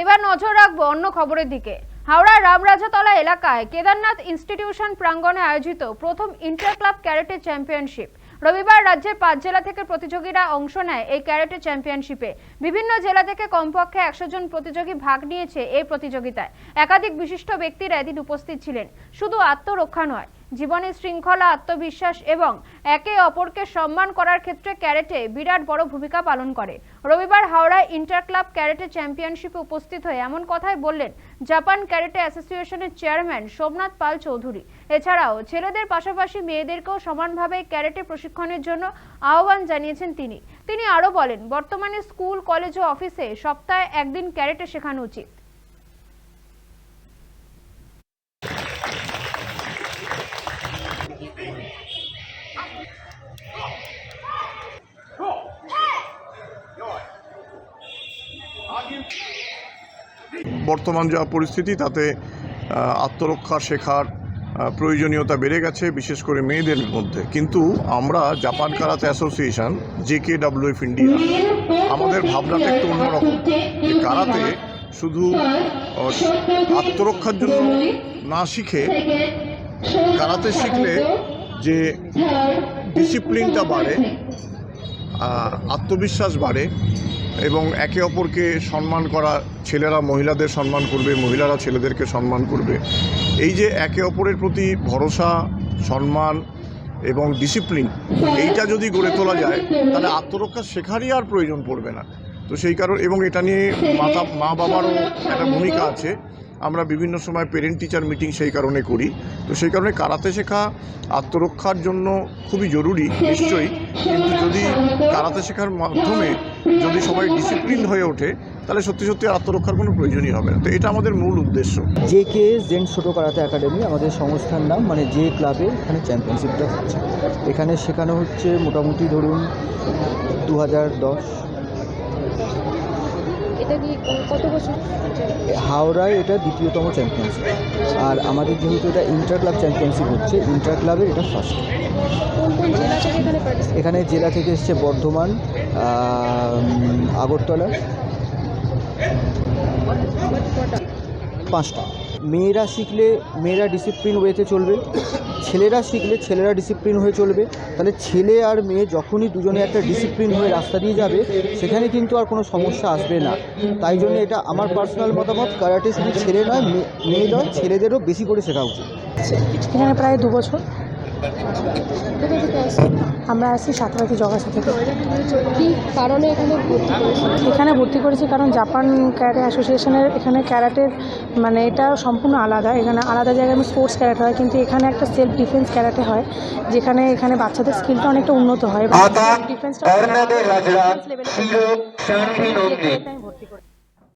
এবার নজর রাখব অন্য খবরের দিকে। হাওড়ার রামরাজাতলা এলাকায় কেদারনাথ ইনস্টিটিউশন প্রাঙ্গণে আয়োজিত প্রথম ইন্টার ক্লাব ক্যারেটে চ্যাম্পিয়নশিপ। রবিবার রাজ্যের পাঁচ জেলা থেকে প্রতিযোগীরা অংশ নেয় এই ক্যারেটে চ্যাম্পিয়নশিপে। বিভিন্ন জেলা থেকে কমপক্ষে একশো জন প্রতিযোগী ভাগ নিয়েছে এই প্রতিযোগিতায়। একাধিক বিশিষ্ট ব্যক্তিরা এদিন উপস্থিত ছিলেন। শুধু আত্মরক্ষা নয় জীবনে শৃঙ্খলা, আত্মবিশ্বাস এবং একে অপরকে সম্মান করার ক্ষেত্রে ক্যারেটে বিরাট বড় ভূমিকা পালন করে। রবিবার হাওড়ায় ইন্টার ক্লাব ক্যারেটে চ্যাম্পিয়নশিপে উপস্থিত হয়ে এমন কথাই বললেন জাপান ক্যারেটে অ্যাসোসিয়েশনের চেয়ারম্যান সোমনাথ পাল চৌধুরী। এছাড়াও ছেলেদের পাশাপাশি মেয়েদেরকেও সমানভাবে ক্যারেটে প্রশিক্ষণের জন্য আহ্বান জানিয়েছেন তিনি। তিনি আরও বলেন, বর্তমানে স্কুল, কলেজ ও অফিসে সপ্তাহে একদিন ক্যারেটে শেখানো উচিত। বর্তমান যা পরিস্থিতি, তাতে আত্মরক্ষা শেখার প্রয়োজনীয়তা বেড়ে গেছে, বিশেষ করে মেয়েদের মধ্যে। কিন্তু আমরা Japan karate association J K WF India, আমাদের ভাবনাটা একটু অন্যরকম। যে কারাতে শুধু আত্মরক্ষার জন্য না শিখে, কারাতে শিখলে যে ডিসিপ্লিনটা বাড়ে আত্মবিশ্বাস বাড়ে এবং একে অপরকে সম্মান করা ছেলেরা মহিলাদের সম্মান করবে, মহিলারা ছেলেদেরকে সম্মান করবে। এই যে একে অপরের প্রতি ভরসা, সম্মান এবং ডিসিপ্লিন এইটা যদি গড়ে তোলা যায়, তাহলে আত্মরক্ষা শেখারই আর প্রয়োজন পড়বে না। তো সেই কারণ, এবং এটা নিয়ে মাতা মা বাবারও একটা ভূমিকা আছে। আমরা বিভিন্ন সময় পেরেন্ট টিচার মিটিং সেই কারণে করি। তো সেই কারণে কারাতে শেখা আত্মরক্ষার জন্য খুবই জরুরি, নিশ্চয়ই। কিন্তু যদি কারাতে শেখার মাধ্যমে যদি সবাই ডিসিপ্লিন হয়ে ওঠে, তাহলে সত্যি সত্যি আত্মরক্ষার কোনো প্রয়োজনই হবে না। তো এটা আমাদের মূল উদ্দেশ্য। জে কে জেন ছোটো কারাতে একাডেমি আমাদের সংস্থার নাম মানে যে ক্লাবে এখানে চ্যাম্পিয়নশিপটা হচ্ছে। এখানে শেখানো হচ্ছে মোটামুটি ধরুন দু হাজার দশ এটা কি কত বছর? হাওড়ায় এটা দ্বিতীয়তম চ্যাম্পিয়নশিপ আর আমাদের যেহেতু এটা ইন্টার ক্লাব চ্যাম্পিয়নশিপ হচ্ছে ইন্টার ক্লাবের এটা ফার্স্ট এখানে জেলা থেকে এসছে বর্ধমান আগরতলা। পাঁচটা। মেয়েরা শিখলে মেয়েরা ডিসিপ্লিন ওয়েতে চলবে। ছেলেরা শিখলে ছেলেরা ডিসিপ্লিন হয়ে চলবে। তাহলে ছেলে আর মেয়ে যখনই দুজনে একটা ডিসিপ্লিন হয়ে রাস্তা দিয়ে যাবে, সেখানে কিন্তু আর কোনো সমস্যা আসবে না। তাই জন্য এটা আমার পার্সোনাল মতামত, কারাটে শুধু ছেলে নয় মেয়ে- নয়, ছেলেদেরও বেশি করে শেখা উচিত। এখানে প্রায় দু বছর। কোথা থেকে আসছেন আমরা আছি সাতরাতি জগাছা থেকে কি কারণে এখানে ভর্তি করেছেন? এখানে ভর্তি করেছি কারণ জাপান ক্যারাটে অ্যাসোসিয়েশনের এখানে ক্যারাটের মানে এটা সম্পূর্ণ আলাদা। এখানে আলাদা জায়গায় স্পোর্টস ক্যারাটে হয় কিন্তু এখানে একটা সেলফ ডিফেন্স ক্যারাটে হয় যেখানে এখানে বাচ্চাদের স্কিলটা অনেকটা উন্নত হয়। ডিফেন্সটা ভর্তি করি